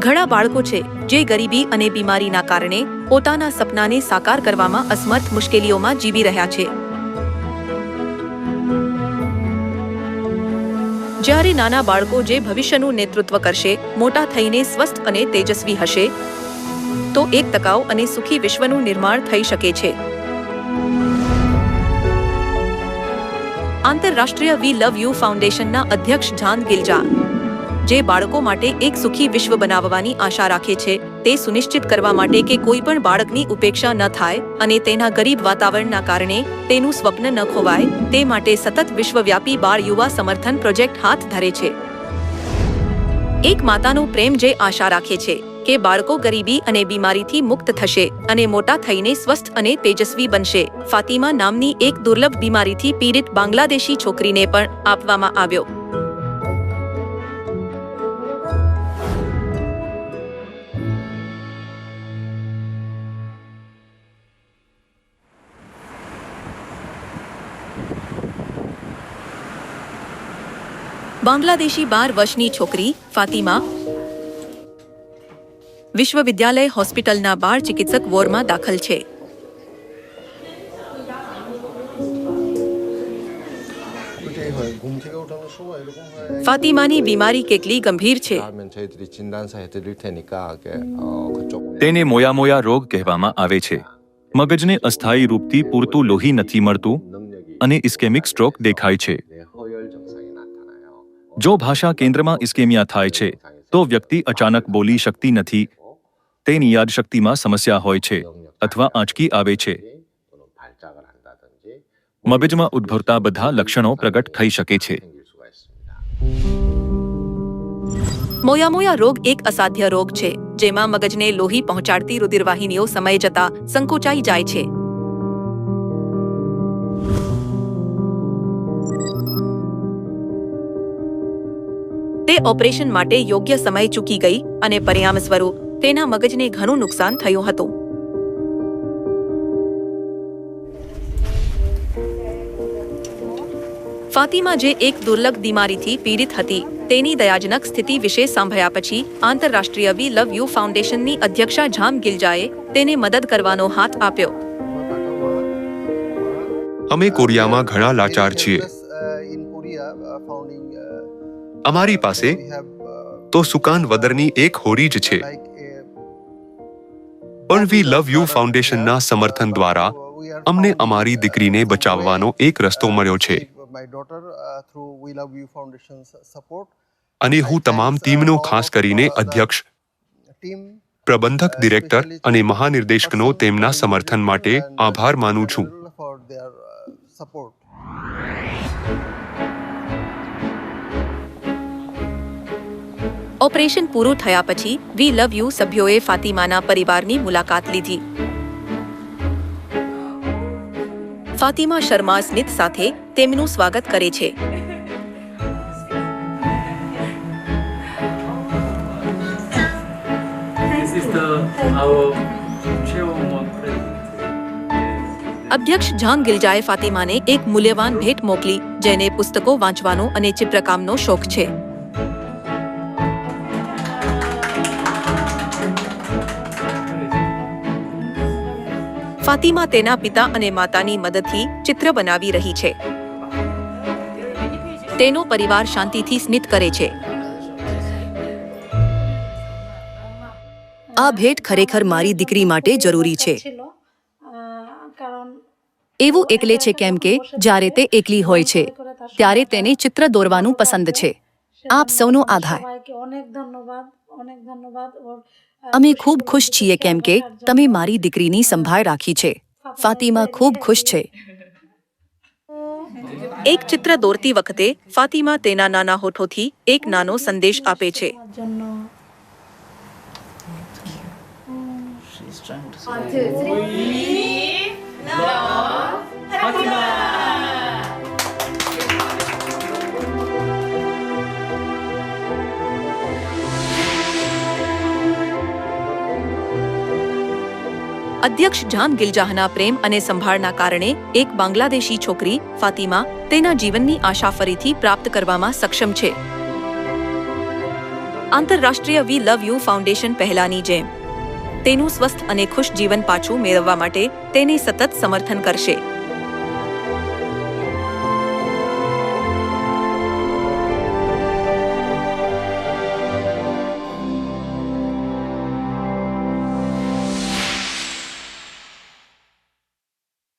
ઘણા બાળકો છે જે ગરીબી અને બીમારીના કારણે પોતાના સપનાને સાકાર કરવામાં અસમર્થ મુશ્કેલીઓમાં જીવી રહ્યા છે. જ્યારે નાના બાળકો જે ભવિષ્યનું નેતૃત્વ કરશે, મોટા થઈને સ્વસ્થ અને તેજસ્વી હશે, તો એક ટકાઉ અને સુખી વિશ્વનું નિર્માણ થઈ શકે છે. આંતરરાષ્ટ્રીય વી લવ યુ ફાઉન્ડેશનના અધ્યક્ષ જાન ગિલજા જે બાળકો માટે એક સુખી વિશ્વ બનાવવાની આશા રાખે છે, તે સુનિશ્ચિત કરવા માટે કે કોઈ પણ બાળકની ઉપેક્ષા ન થાય અને તેના ગરીબ વાતાવરણના કારણે તેનું સ્વપ્ન ન ખોવાય, તે માટે સતત વિશ્વવ્યાપી બાળ યુવા સમર્થન પ્રોજેક્ટ હાથ ધરે છે. એક માતાનો પ્રેમ જે આશા રાખે છે કે બાળકો ગરીબી અને બીમારીથી મુક્ત થશે અને મોટા થઈને સ્વસ્થ અને તેજસ્વી બનશે, ફાતિમા નામની એક દુર્લભ બીમારીથી પીડિત બાંગ્લાદેશી છોકરીને પણ આપવામાં આવ્યો. બાંગ્લાદેશી બાર વર્ષની છોકરી, ફાતિમા, વિશ્વવિદ્યાલય હોસ્પિટલના બાળ ચિકિત્સક વોરમાં દાખલ છે. ફાતિમાની બીમારી કેટલી ગંભીર છે? તેને મોયા મોયા રોગ કહેવામાં આવે છે. મગજને અસ્થાયી રૂપથી પૂરતું લોહી નથી મળતું અને ઇસ્કેમિક સ્ટ્રોક દેખાય છે. જો ભાષા કેન્દ્રમાં ઇસ્કેમિયા થાય છે, તો વ્યક્તિ અચાનક બોલી શકતી નથી. તેની યાદશક્તિમાં સમસ્યા હોય છે અથવા આંચકી આવે છે. મગજમાં ઉદ્ભવતા બધા લક્ષણો પ્રગટ થઈ શકે છે. મોયામોયા રોગ એક અસાધ્ય રોગ છે, જેમાં મગજને લોહી પહોંચાડતી રુધિરવાહિનીઓ સમય જતા સંકોચાઈ જાય છે. તે ઓપરેશન માટે યોગ્ય સમય ચૂકી ગઈ અને પરિણામ સ્વરૂપ તેના મગજને ઘણું નુકસાન થયું હતું. ફાતિમા જે એક દુર્લભ બીમારીથી પીડિત હતી તેની દયાજનક સ્થિતિ વિશે સાંભળ્યા પછી આંતરરાષ્ટ્રીય વી લવ યુ ફાઉન્ડેશનની અધ્યક્ષા જામ ગિલજાએ તેને મદદ કરવાનો હાથ આપ્યો. અમે કોરિયામાં ઘણા લાચાર છીએ. ફાઉન્ડિંગ અમારી પાસે તો સુકાન વદરની એક હોરી જ છે. પણ વી લવ યુ ફાઉન્ડેશનના સમર્થન દ્વારા અમને અમારી દીકરીને બચાવવાનો એક રસ્તો મળ્યો છે. સપોર્ટ અને હું તમામ ટીમનો ખાસ કરીને અધ્યક્ષ ટીમ પ્રબંધક ડિરેક્ટર અને મહાનિર્દેશકનો તેમના સમર્થન માટે આભાર માનું છું. ઓપરેશન પૂરું થયા પછી વી લવ યુ સભ્યોએ ફાતિમાના પરિવારની મુલાકાત લીધી. ફાતિમા શર્મા સ્મિત સાથે તેમનું સ્વાગત કરે છે. અધ્યક્ષ જાંગ ગિલજાએ ફાતિમાને એક મૂલ્યવાન ભેટ મોકલી જેને પુસ્તકો વાંચવાનો અને ચિત્રકામનો શોખ છે. ફાતિમા તેના પિતા અને માતાની મદદથી ચિત્ર બનાવી રહી છે. તેનો પરિવાર શાંતિથી સ્મિત કરે છે. આ ભેટ ખરેખર મારી દીકરી માટે જરૂરી છે. એવું એકલે છે કેમ કે જ્યારે તે એકલી હોય છે, ત્યારે તેને ચિત્ર દોરવાનું પસંદ છે. આપ સૌનો આભાર. અમે ખૂબ ખુશ છીએ કેમ કે તમે મારી દીકરીની સંભાળ રાખી છે ફાતિમા ખૂબ ખુશ છે એક ચિત્ર દોરતી વખતે ફાતિમા તેના નાના હોઠોથી એક નાનો સંદેશ આપે છે ફાતિમા અધ્યક્ષ જાન ગિલજાહના પ્રેમ અને સંભાળના કારણે એક બાંગ્લાદેશી છોકરી, ફાતિમા, તેના જીવનની આશા ફરીથી પ્રાપ્ત કરવામાં સક્ષમ છે. આંતરરાષ્ટ્રીય વી લવ યુ ફાઉન્ડેશન પહેલાની જેમ. તેનું સ્વસ્થ અને ખુશ જીવન પાછું મેળવવા માટે તેને સતત સમર્થન કરશે.